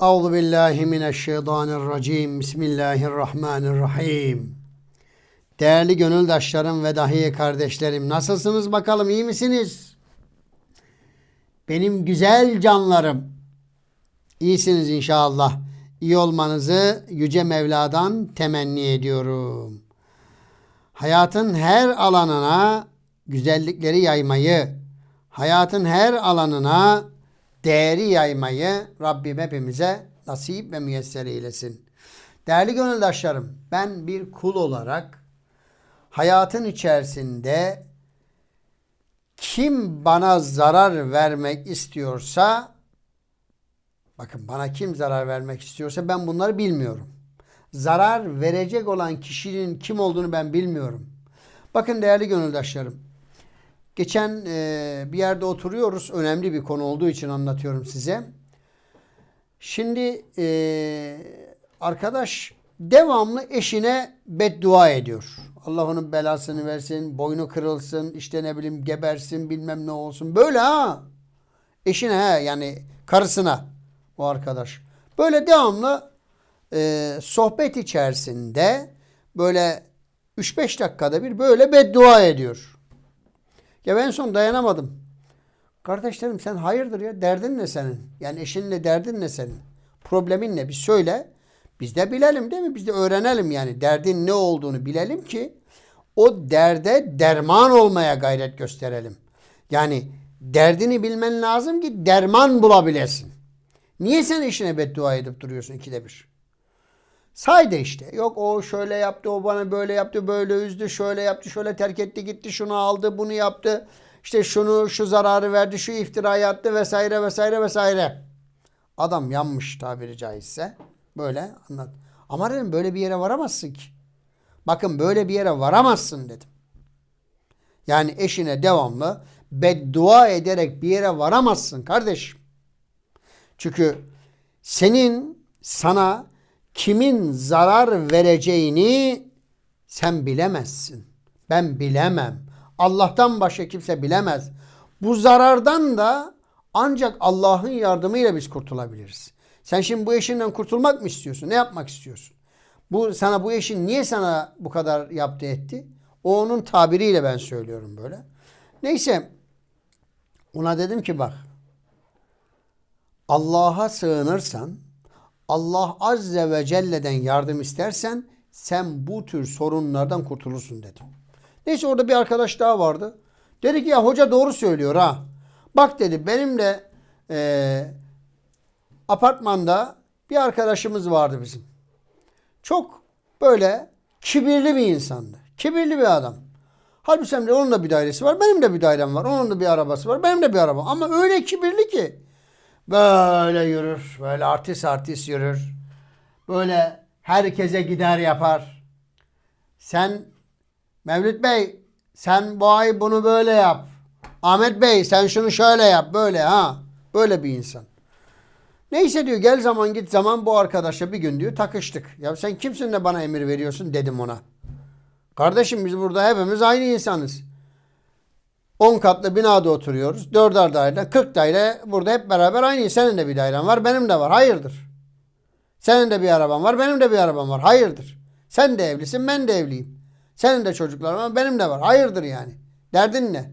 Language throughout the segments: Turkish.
Euzu billahi mineşşeytanirracim. Bismillahirrahmanirrahim. Değerli gönüldaşlarım ve dahi kardeşlerim nasılsınız bakalım iyi misiniz? Benim güzel canlarım. İyisiniz inşallah. İyi olmanızı Yüce Mevla'dan temenni ediyorum. Hayatın her alanına güzellikleri yaymayı, hayatın her alanına değeri yaymayı Rabbim hepimize nasip ve müyesser eylesin. Değerli gönüldaşlarım, ben bir kul olarak hayatın içerisinde kim bana zarar vermek istiyorsa bakın bana kim zarar vermek istiyorsa ben bunları bilmiyorum. Zarar verecek olan kişinin kim olduğunu ben bilmiyorum. Bakın değerli gönüldaşlarım. Geçen e, bir yerde oturuyoruz. Önemli bir konu olduğu için anlatıyorum size. Şimdi e, arkadaş devamlı eşine beddua ediyor. Allah onun belasını versin, boynu kırılsın, işte ne bileyim gebersin, bilmem ne olsun. Böyle ha. Eşine ha yani karısına o arkadaş. Böyle devamlı e, sohbet içerisinde böyle 3-5 dakikada bir böyle beddua ediyor. Ya ben son dayanamadım. Kardeşlerim sen hayırdır ya derdin ne senin? Yani eşinle derdin ne senin? Problemin ne? Bir söyle. Biz de bilelim değil mi? Biz de öğrenelim yani. Derdin ne olduğunu bilelim ki o derde derman olmaya gayret gösterelim. Yani derdini bilmen lazım ki derman bulabilesin. Niye sen eşine beddua edip duruyorsun ikide bir? Say de işte. Yok o şöyle yaptı, o bana böyle yaptı, böyle üzdü, şöyle yaptı, şöyle terk etti, gitti, şunu aldı, bunu yaptı. İşte şunu, şu zararı verdi, şu iftirayı attı vesaire vesaire vesaire. Adam yanmış tabiri caizse. Böyle anlat. Ama dedim böyle bir yere varamazsın ki. Bakın böyle bir yere varamazsın dedim. Yani eşine devamlı beddua ederek bir yere varamazsın kardeşim. Çünkü senin sana kimin zarar vereceğini sen bilemezsin. Ben bilemem. Allah'tan başka kimse bilemez. Bu zarardan da ancak Allah'ın yardımıyla biz kurtulabiliriz. Sen şimdi bu eşinden kurtulmak mı istiyorsun? Ne yapmak istiyorsun? Bu sana bu eşin niye sana bu kadar yaptı etti? O onun tabiriyle ben söylüyorum böyle. Neyse ona dedim ki bak Allah'a sığınırsan Allah Azze ve Celle'den yardım istersen sen bu tür sorunlardan kurtulursun dedim. Neyse orada bir arkadaş daha vardı. Dedi ki ya hoca doğru söylüyor ha. Bak dedi benim de e, apartmanda bir arkadaşımız vardı bizim. Çok böyle kibirli bir insandı. Kibirli bir adam. Halbuki onun da bir dairesi var. Benim de bir dairem var. Onun da bir arabası var. Benim de bir arabam. Ama öyle kibirli ki. Böyle yürür. Böyle artist artist yürür. Böyle herkese gider yapar. Sen Mevlüt Bey sen bu ay bunu böyle yap. Ahmet Bey sen şunu şöyle yap. Böyle ha. Böyle bir insan. Neyse diyor gel zaman git zaman bu arkadaşla bir gün diyor takıştık. Ya sen kimsin de bana emir veriyorsun dedim ona. Kardeşim biz burada hepimiz aynı insanız. 10 katlı binada oturuyoruz. 4'er daire, 40 daire burada hep beraber aynı. Senin de bir dairen var, benim de var. Hayırdır? Senin de bir araban var, benim de bir arabam var. Hayırdır? Sen de evlisin, ben de evliyim. Senin de çocuklar var, benim de var. Hayırdır yani? Derdin ne?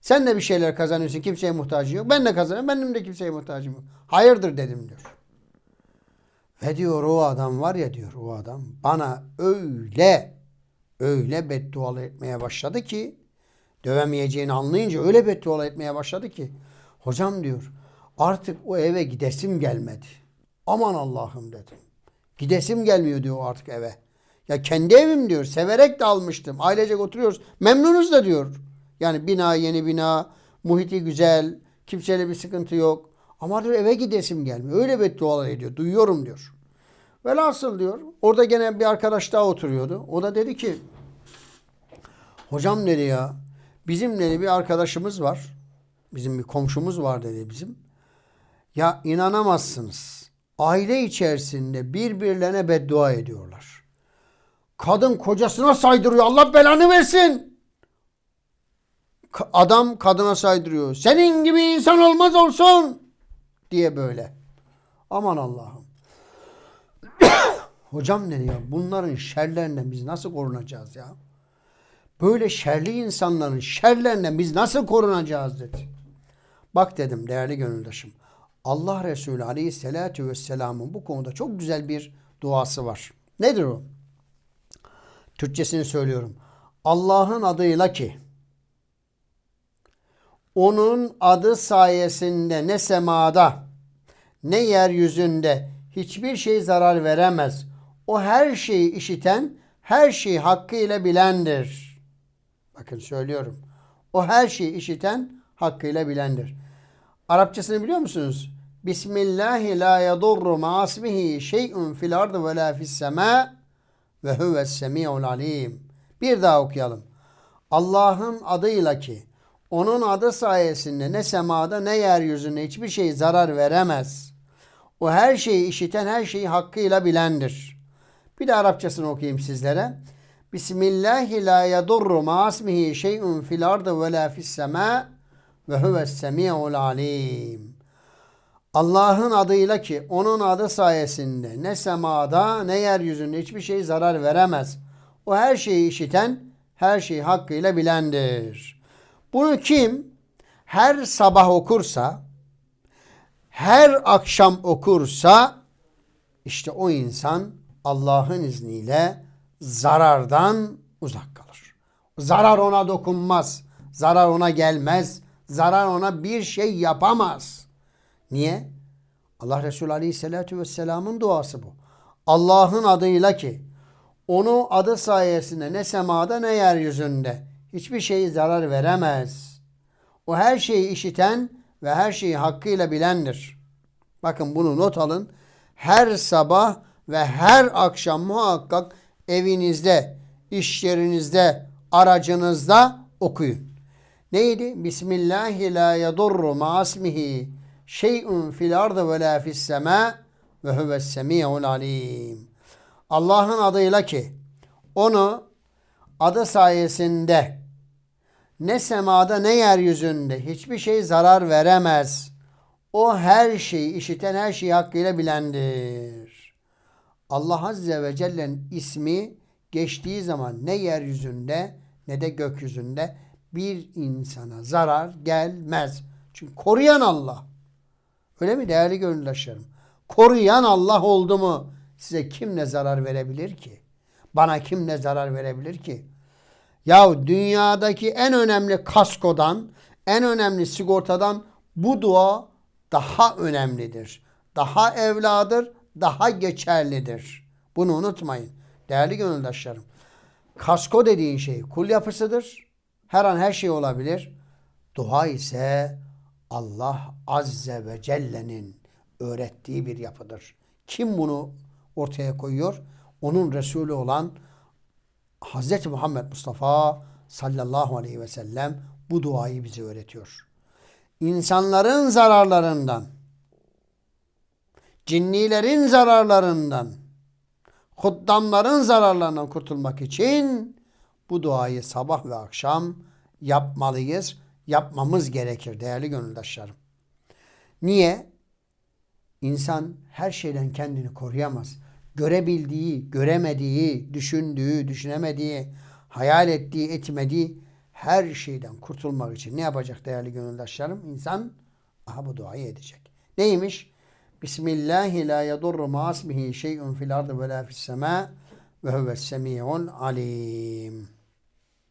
Sen de bir şeyler kazanıyorsun, kimseye muhtacın yok. Ben de kazanıyorum, benim de kimseye muhtacım yok. Hayırdır dedim diyor. Ve diyor o adam var ya diyor o adam bana öyle öyle beddualar etmeye başladı ki dövemeyeceğini anlayınca öyle beddua etmeye başladı ki hocam diyor artık o eve gidesim gelmedi. Aman Allah'ım dedim. Gidesim gelmiyor diyor artık eve. Ya kendi evim diyor. Severek de almıştım. Ailecek oturuyoruz. Memnunuz da diyor. Yani bina yeni bina. Muhiti güzel. Kimseyle bir sıkıntı yok. Ama diyor eve gidesim gelmiyor. Öyle beddualar ediyor. Duyuyorum diyor. Velhasıl diyor. Orada gene bir arkadaş daha oturuyordu. O da dedi ki hocam dedi ya Bizim dedi bir arkadaşımız var. Bizim bir komşumuz var dedi bizim. Ya inanamazsınız. Aile içerisinde birbirlerine beddua ediyorlar. Kadın kocasına saydırıyor. Allah belanı versin. Adam kadına saydırıyor. Senin gibi insan olmaz olsun diye böyle. Aman Allah'ım. Hocam dedi ya bunların şerlerinden biz nasıl korunacağız ya? Böyle şerli insanların şerlerinden biz nasıl korunacağız dedi. Bak dedim değerli gönüldaşım. Allah Resulü Aleyhisselatü Vesselam'ın bu konuda çok güzel bir duası var. Nedir o? Türkçesini söylüyorum. Allah'ın adıyla ki onun adı sayesinde ne semada ne yeryüzünde hiçbir şey zarar veremez. O her şeyi işiten, her şeyi hakkıyla bilendir. Bakın söylüyorum. O her şeyi işiten, hakkıyla bilendir. Arapçasını biliyor musunuz? Bismillahi la yadurru ma'asmihi şey'un fil ardı ve la fis sema ve huves semi'ul alim. Bir daha okuyalım. Allah'ın adıyla ki onun adı sayesinde ne semada ne yeryüzünde hiçbir şey zarar veremez. O her şeyi işiten her şeyi hakkıyla bilendir. Bir de Arapçasını okuyayım sizlere. Bismillahi la yadurru ma'asmihi şey'un fil ardı ve la fis sema ve huves semi'ul alim. Allah'ın adıyla ki onun adı sayesinde ne semada ne yeryüzünde hiçbir şey zarar veremez. O her şeyi işiten, her şeyi hakkıyla bilendir. Bunu kim her sabah okursa, her akşam okursa işte o insan Allah'ın izniyle zarardan uzak kalır. Zarar ona dokunmaz. Zarar ona gelmez. Zarar ona bir şey yapamaz. Niye? Allah Resulü Aleyhisselatü Vesselam'ın duası bu. Allah'ın adıyla ki onu adı sayesinde ne semada ne yeryüzünde hiçbir şey zarar veremez. O her şeyi işiten ve her şeyi hakkıyla bilendir. Bakın bunu not alın. Her sabah ve her akşam muhakkak evinizde, iş yerinizde, aracınızda okuyun. Neydi? Bismillahi la yadurru ma'asmihi şey'un fil ardı ve la fis sema ve huves semi'ul alim. Allah'ın adıyla ki onu adı sayesinde ne semada ne yeryüzünde hiçbir şey zarar veremez. O her şeyi işiten her şeyi hakkıyla bilendir. Allah Azze ve Celle'nin ismi geçtiği zaman ne yeryüzünde ne de gökyüzünde bir insana zarar gelmez. Çünkü koruyan Allah. Öyle mi değerli gönüldaşlarım? Koruyan Allah oldu mu size kim ne zarar verebilir ki? Bana kim ne zarar verebilir ki? Ya dünyadaki en önemli kaskodan, en önemli sigortadan bu dua daha önemlidir. Daha evladır, daha geçerlidir. Bunu unutmayın. Değerli gönüldaşlarım. Kasko dediğin şey kul yapısıdır. Her an her şey olabilir. Dua ise Allah Azze ve Celle'nin öğrettiği bir yapıdır. Kim bunu ortaya koyuyor? Onun Resulü olan Hz. Muhammed Mustafa sallallahu aleyhi ve sellem bu duayı bize öğretiyor. İnsanların zararlarından, cinnilerin zararlarından, huddamların zararlarından kurtulmak için bu duayı sabah ve akşam yapmalıyız. Yapmamız gerekir değerli gönüldaşlarım. Niye? İnsan her şeyden kendini koruyamaz. Görebildiği, göremediği, düşündüğü, düşünemediği, hayal ettiği, etmediği her şeyden kurtulmak için ne yapacak değerli gönüldaşlarım? İnsan aha bu duayı edecek. Neymiş? Bismillahi la yadurru ma'asmihi şey'un fil ardı ve la fis sema ve huves semi'un alim.